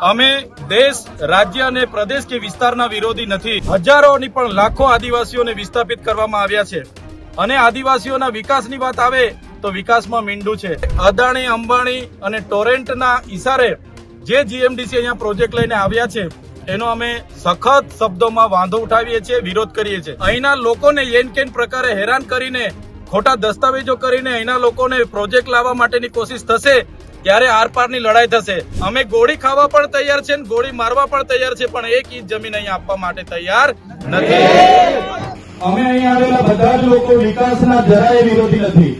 અમે દેશ, રાજ્ય અને પ્રદેશ કે વિસ્તારના વિરોધી નથી. હજારોની પણ લાખો આદિવાસીઓને વિસ્થાપિત કરવામાં આવ્યા છે. અને આદિવાસીઓના વિકાસની વાત આવે તો વિકાસમાં મીંડું છે. અદાણી, અંબાણી અને ટોરેન્ટના ઈશારે જે જીએમડીસી અહીંયા પ્રોજેક્ટ લઈને આવ્યા છે, એનો અમે સખત શબ્દોમાં વાંધો ઉઠાવીએ છીએ, વિરોધ કરીએ છીએ. અહીંના લોકોને યેનકેન પ્રકારે હેરાન કરીને, ખોટા દસ્તાવેજો કરીને અહીંના લોકોને પ્રોજેક્ટ લાવવા માટેની કોશિશ થશે ત્યારે આરપારની લડાઈ થશે. અમે ગોળી ખાવા પણ તૈયાર છે ગોળી મારવા પણ તૈયાર છે પણ એક ઈજ જમીન અહીંયા આપવા માટે તૈયાર નથી. અમે અહીં આવેલા બધા જ લોકો વિકાસના જરાય વિરોધી નથી.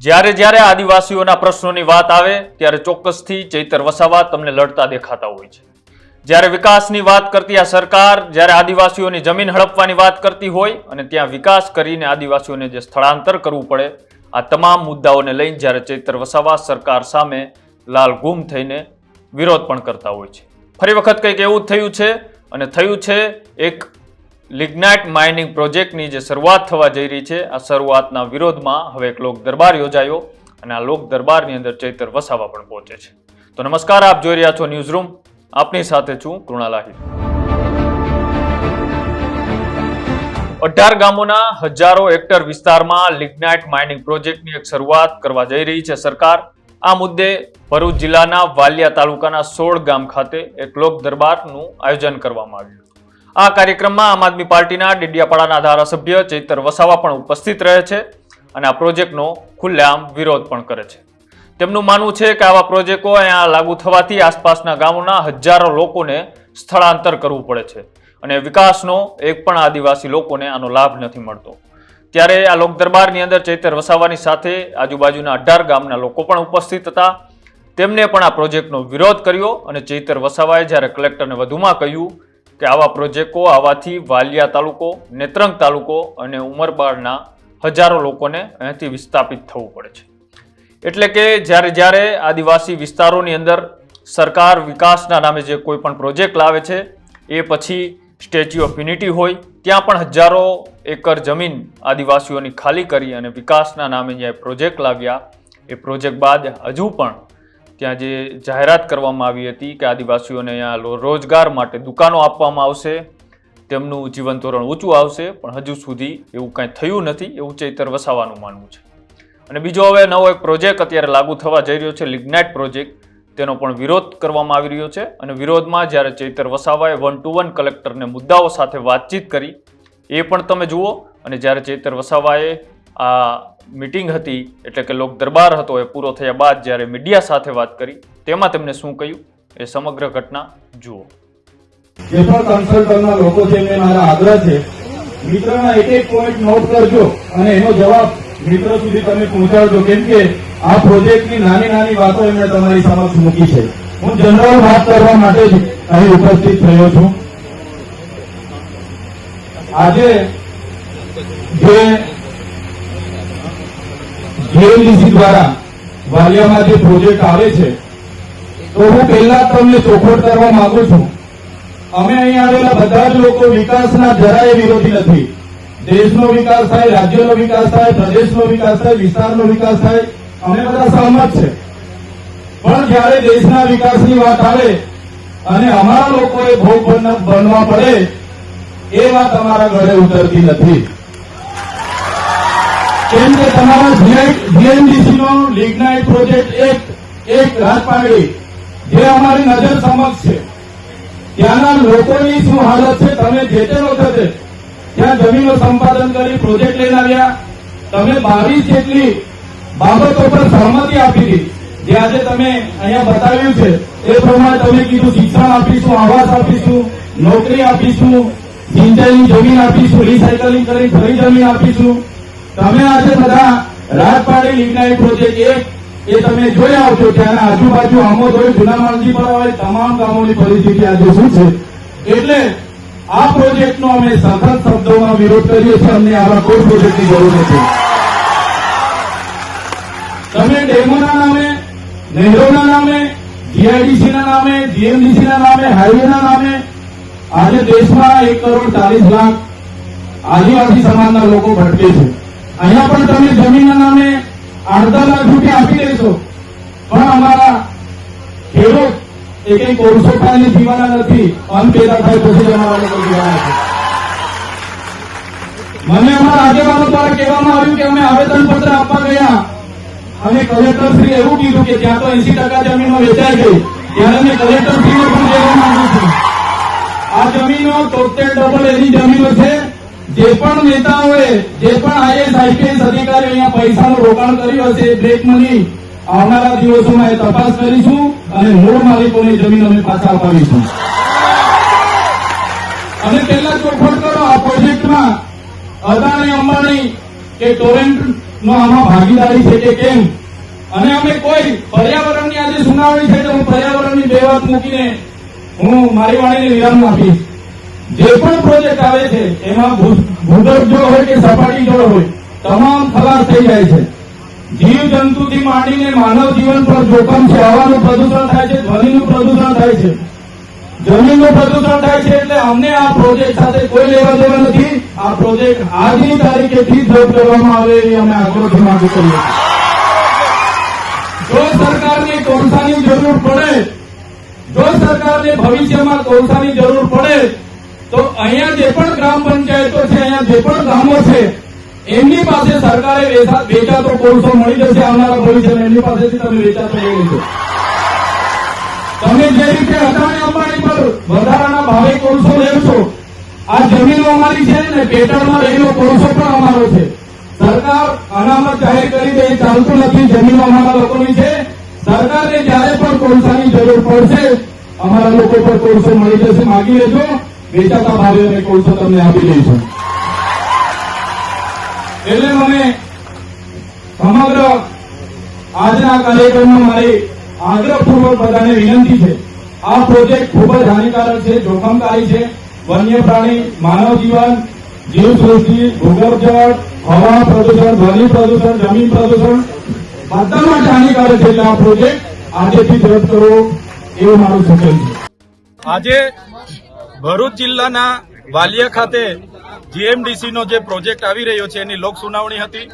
જ્યારે જ્યારે આદિવાસીઓના પ્રશ્નોની વાત આવે ત્યારે ચોક્કસથી ચૈતર વસાવા તમને લડતા દેખાતા હોય છે. જ્યારે વિકાસની વાત કરતી આ સરકાર જ્યારે આદિવાસીઓની જમીન હડપવાની વાત કરતી હોય અને ત્યાં વિકાસ કરીને આદિવાસીઓને જે સ્થળાંતર કરવું પડે આ તમામ મુદ્દાઓને લઈને જ્યારે ચૈતર વસાવા સરકાર સામે લાલ ગુમ થઈને વિરોધ પણ કરતા હોય છે. ફરી વખત કંઈક એવું થયું છે અને થયું છે એક લિગ્નાઇટ માઇનિંગ પ્રોજેક્ટની જે શરૂઆત થવા જઈ રહી છે, આ શરૂઆતના વિરોધમાં હવે એક લોક દરબાર યોજાયો અને આ લોક દરબારની અંદર ચૈતર વસાવા પણ પહોંચે છે. તો નમસ્કાર, આપ જોઈ રહ્યા છો ન્યૂઝ રૂમ આપની સાથે છું કૃણાલ અઢાર ગામોના હજારો હેક્ટર વિસ્તારમાં લિગ્નાઇટ માઇનિંગ પ્રોજેક્ટની એક શરૂઆત કરવા જઈ રહી છે સરકાર. આ મુદ્દે ભરૂચ જિલ્લાના વાલિયા તાલુકાના સોળ ગામ ખાતે એક લોક દરબારનું આયોજન કરવામાં આવ્યું. આ કાર્યક્રમમાં આમ આદમી પાર્ટીના ડેડિયાપાડાના ધારાસભ્ય ચૈતર વસાવા પણ ઉપસ્થિત રહે છે અને આ પ્રોજેક્ટનો ખુલ્લેઆમ વિરોધ પણ કરે છે. તેમનું માનવું છે કે આવા પ્રોજેક્ટો અહીંયા લાગુ થવાથી આસપાસના ગામોના હજારો લોકોને સ્થળાંતર કરવું પડે છે. અને વિકાસનો એક પણ આદિવાસી લોકોને આનો લાભ નથી મળતો. ત્યારે આ લોક દરબારની અંદર ચૈતર વસાવાની સાથે આજુબાજુના અઢાર ગામના લોકો પણ ઉપસ્થિત હતા. તેમને પણ આ પ્રોજેક્ટનો વિરોધ કર્યો અને ચૈતર વસાવાએ જ્યારે કલેક્ટરને વધુમાં કહ્યું કે આવા પ્રોજેક્ટો આવાથી વાલિયા તાલુકો, નેત્રંગ તાલુકો અને ઉમરબારના હજારો લોકોને અહીંથી વિસ્થાપિત થવું પડે છે. એટલે કે જ્યારે જ્યારે આદિવાસી વિસ્તારોની અંદર સરકાર વિકાસના નામે જે કોઈ પણ પ્રોજેક્ટ લાવે છે, એ પછી સ્ટેચ્યુ ઓફ યુનિટી હોય, ત્યાં પણ હજારો એકર જમીન આદિવાસીઓની ખાલી કરી અને વિકાસના નામે જે પ્રોજેક્ટ લાવ્યા, એ પ્રોજેક્ટ બાદ હજુ પણ ત્યાં જે જાહેરાત કરવામાં આવી હતી કે આદિવાસીઓને અહીંયા રોજગાર માટે દુકાનો આપવામાં આવશે, તેમનું જીવન ધોરણ ઊંચું આવશે, પણ હજુ સુધી એવું કાંઈ થયું નથી એવું ચૈતર વસાવાનું માનવું છે. અને બીજો હવે નવો એક પ્રોજેક્ટ અત્યારે લાગુ થવા જઈ રહ્યો છે, લિગ્નાઇટ પ્રોજેક્ટ. તેનો પણ વિરોધ કરવામાં આવી રહ્યો છે અને વિરોધમાં જ્યારે ચૈતર વસાવાએ વન ટુ વન કલેક્ટરને મુદ્દાઓ સાથે વાતચીત કરી, એ પણ તમે જુઓ. અને જ્યારે ચૈતર વસાવાએ આ મિટિંગ હતી, એટલે કે લોક દરબાર હતો, એ પૂરો થયા બાદ જ્યારે મીડિયા સાથે વાત કરી, તેમાં તેમને શું કહ્યું? એ સમગ્ર ઘટના જુઓ. જે પણ કન્સલ્ટન્ટના લોકો છે, એમને મારા આગ્રહ છે, મિત્રના એક એક પોઈન્ટ નોટ કરજો અને એનો જવાબ મિત્ર સુધી તમે પહોંચાડજો. કેમ કે આ પ્રોજેક્ટની નાની નાની વાતો એમણે તમારી સમક્ષ મૂકી છે. હું જનરલ વાત કરવા માટે જ અહીં ઉપસ્થિત થયો છું. આજે જે દ્વારા વાલિયામાં જે પ્રોજેક્ટ આવે છે, તો હું પહેલા તમને ચોખવટ કરવા માંગુ છું. અમે અહીં આવેલા બધા જ લોકો વિકાસના જરાય વિરોધી નથી. દેશનો વિકાસ થાય, રાજ્યનો વિકાસ થાય, પ્રદેશનો વિકાસ થાય, વિસ્તારનો વિકાસ થાય. અમે બધા સહમત છે. પણ જયારે દેશના વિકાસની વાત આવે અને અમારા લોકોએ ભોગ બનવા પડે, એ વાત અમારા ઘરે ઉતરતી નથી. કેમ કે તમારા જીએમડીસીનો લિગ્નાઇટ પ્રોજેક્ટ એક એક રાજપારડી જે અમારી નજર સમક્ષ છે. ત્યાંના લોકોની શું હાલત છે, તમે જે તે વખતે ત્યાં જમીનો સંપાદન કરી પ્રોજેક્ટ લઈને આવ્યા, તમે બાવીસ જેટલી બાબતો પર સહમતિ આપી હતી. જે આજે તમે અહીંયા બતાવ્યું છે, એ પ્રમાણે તમે કીધું, શિક્ષણ આપીશું, આવાસ આપીશું, નોકરી આપીશું, સિંચાઈની જમીન આપીશું રિસાયકલિંગ કરી ફરી જમીન આપીશું. તમે આજે બધા રાજપાડી લિગ્નાઇટ પ્રોજેક્ટ એક, એ તમે જોઈ આવશો ત્યારે આજુબાજુ આમોદ હોય માણસી પર આવે તમામ ગામોની પરિસ્થિતિ આજે શું છે. એટલે આ પ્રોજેક્ટનો અમે સખત શબ્દોમાં વિરોધ કરીએ છીએ, અમને આવા કોઈ પ્રોજેક્ટની જરૂર નથી. ડેમોના નામે, નહેરોના નામે જીઆઈડીસીના નામે જીએમડીસીના નામે, હાઈવેના નામે, આજે દેશમાં એક કરોડ ચાલીસ લાખ આદિવાસી સમાજના લોકો ભટકે છે. અહીંયા પણ તમે જમીનના નામે અડધા લાખ રૂપિયા આપી દેશો. પણ અમારા ખેડૂત એ કઈ કોરસો ખાઈને જીવાના નથી. અન્ન પેદા થાય પછી જ અમારા લોકો જીવાના છે. મને અમારા આગેવાનો દ્વારા કહેવામાં આવ્યું કે અમે આવેદન પત્ર આપવા ગયા. અને કલેક્ટર શ્રી એવું કીધું કે ત્યાં તો એસી ટકા જમીનો વેચાઈ ગઈ. ત્યારે મેં કલેક્ટર શ્રીને પણ કહેવા માંગુ છું. આ જમીનો તોતેર ડબલ એની જમીનો છે. જે પણ નેતાઓએ, જે પણ આઈએસ આઈપીએસ અધિકારીઓ અહીંયા પૈસાનું રોકાણ કર્યું હશે બ્રેક મની આવનારા દિવસોમાં એ તપાસ કરીશું અને મૂળ માલિકોની જમીન અમે પાછા અપાવીશું. અને પહેલા ચોખવટ કરો, આ પ્રોજેક્ટમાં અદાણી, અંબાણી કે ટોરેન્ટ નો આમાં ભાગીદારી છે કે કેમ? અને અમે કોઈ પર્યાવરણની આજે સુનાવણી છે તો હું પર્યાવરણની બે વાત મૂકીને હું મારી વાણીને વિરામ આપીશ. જે પણ પ્રોજેક્ટ આવે છે, એમાં ભૂગર્ભ જળ હોય કે સપાટી જળ હોય, તમામ ખલાસ થઈ જાય છે. જીવ જંતુથી માંડીને માનવ જીવન પર જોખમ છે, હવાનું પ્રદૂષણ થાય છે, ધ્વનિનું પ્રદૂષણ થાય છે. જમીનનું પ્રદૂષણ થાય છે, એટલે અમને આ પ્રોજેક્ટ સાથે કોઈ લેવા દેવા નથી. આ પ્રોજેક્ટ આજની તારીખેથી જ રદ કરવામાં આવે એ અમે આગ્રહથી માંગ કરીએ જો સરકારને કોલસાની જરૂર પડે, જો સરકારને ભવિષ્યમાં કોલસાની જરૂર પડે, તો અહીંયા જે પણ ગ્રામ પંચાયતો છે, અહીંયા જે પણ ગામો છે, એમની પાસે સરકારે વેચા- વેચાતો કોલસો મળી જશે આવનારા ભવિષ્યમાં. એમની પાસેથી તમે વેચાતો લઈ લેજો. તમે જે રીતે અદાણી અંબાણી પર વધારાના ભાવે કોલસો લેશો આ જમીનો અમારી છે ને પેટર્નમાં રહેલો કોલસો પણ અમારો છે. સરકાર અનામત જાહેર કરી દે ચાલતું નથી, જમીનો અમારા લોકોની છે. સરકારને જયારે પણ કોલસાની જરૂર પડશે, અમારા લોકો પર કોલસો મળી જશે. માગી લેજો. વેચાતા ભાવે અમે કોલસો તમને આપી દઈશું. એટલે મને સમગ્ર આજના કાર્યક્રમમાં મારી આગ્રહપૂર્વક બધાને વિનંતી છે. આ પ્રોજેક્ટ ખૂબ જ હાનિકારક છે, જોખમકારી છે. વન્ય પ્રાણી, માનવ જીવન, જીવસૃષ્ટિ ભૂગર્ભ હવા પ્રદૂષણ, ધ્વનિ પ્રદૂષણ, જમીન પ્રદૂષણ બધા હાનિકારક છે આ પ્રોજેક્ટ આજેથી રદ કરો એવું મારું સૂચન છે. આજે ભરૂચ જિલ્લાના વાલિયા ખાતે જીએમડીસી નો જે પ્રોજેક્ટ આવી રહ્યો છે, એની લોક સુનાવણી હતી.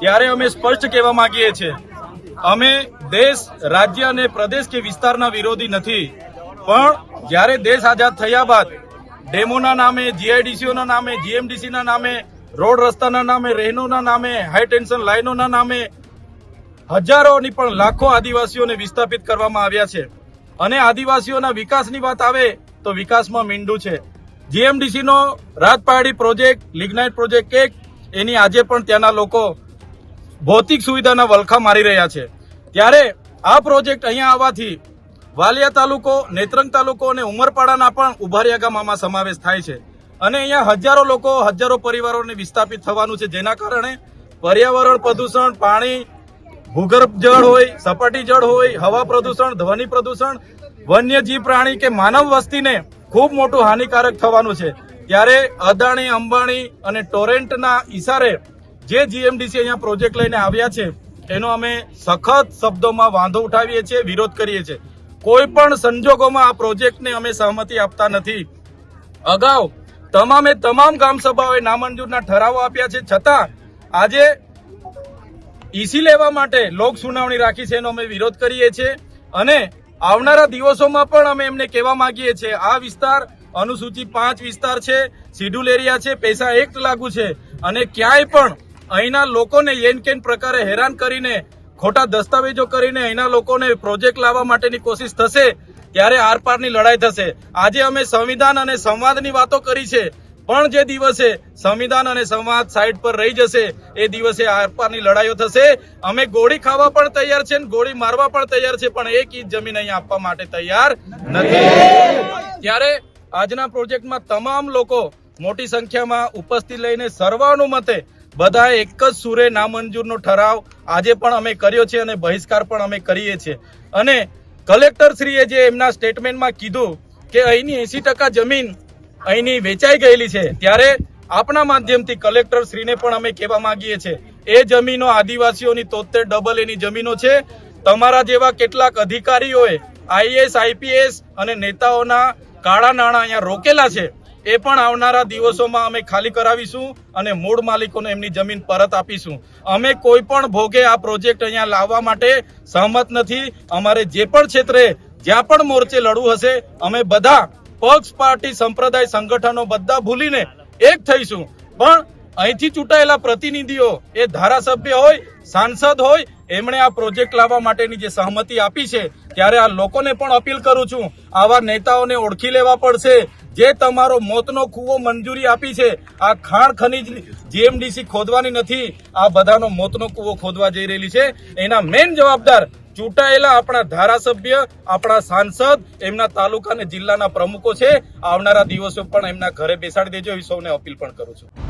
ત્યારે અમે સ્પષ્ટ કહેવા માંગીએ છીએ, અમે દેશ, રાજ્ય અને પ્રદેશ કે વિસ્તારના વિરોધી નથી. પણ જ્યારે દેશ આઝાદ થયા બાદ ડેમોના નામે, જીઆઈડીસીઓના નામે, જીએમડીસીના નામે, રોડ રસ્તાના નામે, રહેનોના નામે, હાઈ ટેન્શન લાઇનોના નામે હજારોની પણ લાખો આદિવાસીઓને વિસ્થાપિત કરવામાં આવ્યા છે. અને આદિવાસીઓના વિકાસની વાત આવે તો વિકાસમાં મીંડું છે. જીએમડીસીનો રાજપહાડી પ્રોજેક્ટ, લિગ્નાઇટ પ્રોજેક્ટ એક, એની આજે પણ ત્યાંના લોકો ભૌતિક સુવિધાના વલખા મારી રહ્યા છે. ત્યારે આ પ્રોજેક્ટ અહીંયા આવવાથી વાલિયા તાલુકો, નેત્રંગ તાલુકો અને ઉમરપાડાના પણ ઉભારિયા ગામમાં સમાવેશ થાય છે. અને અહીંયા હજારો લોકો, હજારો પરિવારોને વિસ્થાપિત થવાનું છે, જેના કારણે પર્યાવરણ પ્રદૂષણ, પાણી, ભૂગર્ભ જળ હોય, સપાટી જળ હોય, હવા પ્રદૂષણ, ધ્વનિ પ્રદૂષણ, વન્યજીવ પ્રાણી કે માનવ વસ્તીને ખૂબ મોટું હાનિકારક થવાનું છે. ત્યારે અદાણી, અંબાણી અને ટોરેન્ટના ઈશારે જે જીએમડીસી અહીંયા પ્રોજેક્ટ લઈને આવ્યા છે, એનો અમે સખત શબ્દોમાં વાંધો ઉઠાવીએ છીએ, વિરોધ કરીએ છીએ. કોઈ પણ સંજોગોમાં આ પ્રોજેક્ટને અમે સહમતિ આપતા નથી. અગાઉ તમામે તમામ ગ્રામસભાઓએ સભાઓએ નામંજૂરના ઠરાવો આપ્યા છે. છતાં આજે ઈસી લેવા માટે લોક સુનાવણી રાખી છે એનો અમે વિરોધ કરીએ છીએ અને આવનારા દિવસોમાં પણ અમે એમને કહેવા માંગીએ છીએ. આ વિસ્તાર અનુસૂચિ પાંચ વિસ્તાર છે, શિડ્યુલ એરિયા છે, પૈસા એક્ટ લાગુ છે અને ક્યાંય પણ અહીંના લોકોને એન કેન પ્રકારે હેરાન કરીને ખોટા દસ્તાવેજો કરીને અહીંના લોકોને પ્રોજેક્ટ લાવવા માટેની કોશિશ થશે, ત્યારે આરપારની લડાઈ થશે. આજે અમે સંવિધાન અને સંવાદની વાતો કરી છે, પણ જે દિવસે સંવિધાન અને સંવાદ સાઈડ પર રહી જશે, એ દિવસે આરપારની લડાઈઓ થશે. અમે ગોળી ખાવા પણ તૈયાર છે ગોળી મારવા પણ તૈયાર છે, પણ એક ઇંચ જમીન અહીંયા આપવા માટે તૈયાર નથી. ત્યારે આજના પ્રોજેક્ટમાં તમામ લોકો મોટી સંખ્યામાં ઉપસ્થિત લઈને સર્વાનુમતે બધાએ એક જ સુરે નામંજૂરનો ઠરાવ આજે પણ અમે કર્યો છે અને બહિષ્કાર પણ અમે કરીએ છીએ. અને કલેક્ટર શ્રીએ જે એમના સ્ટેટમેન્ટમાં કીધું કે અહીંની એંસી ટકા જમીન અહીંની વેચાઈ ગયેલી છે, ત્યારે આપણા માધ્યમથી કલેક્ટર શ્રીને પણ અમે કહેવા માંગીએ છીએ, એ જમીનો આદિવાસીઓની તોતેર ડબલ એની જમીનો છે. તમારા જેવા કેટલાક અધિકારીઓએ આઈએસ આઈપીએસ અને નેતાઓના કાળા નાણાં અહીંયા રોકેલા છે. એ પણ આવનારા દિવસોમાં અમે ખાલી કરાવીશું અને મૂળ માલિકોને એમની જમીન પરત આપીશું. અમે કોઈ પણ ભોગે આ પ્રોજેક્ટ અહીંયા લાવવા માટે સહમત નથી. અમારે જે પણ ક્ષેત્રે જ્યાં પણ મોરચે લડવું હશે, અમે બધા પક્ષ, પાર્ટી, સંપ્રદાય, સંગઠનો બધા ભૂલીને એક થઈશું. પણ અહીંથી ચૂંટાયેલા પ્રતિનિધિઓ, એ ધારાસભ્ય હોય, સાંસદ હોય, એમણે આ પ્રોજેક્ટ લાવવા માટેની જે સહમતિ આપી છે, ત્યારે આ લોકોને પણ અપીલ કરું છું, આવા નેતાઓને ઓળખી લેવા પડશે. જે તમારો મોતનો કૂવો મંજૂરી આપી છે, આ ખાણ ખનીજ જીએમડીસી ખોદવાની નથી, આ બધાનો મોતનો કૂવો ખોદવા જઈ રહેલી છે. એના મેઇન જવાબદાર ચૂંટાયેલા આપણા ધારાસભ્ય, આપણા સાંસદ, એમના તાલુકા અને જિલ્લાના પ્રમુખો છે. આવનારા દિવસો પણ એમના ઘરે બેસાડી દેજો. એ સૌને અપીલ પણ કરું છું.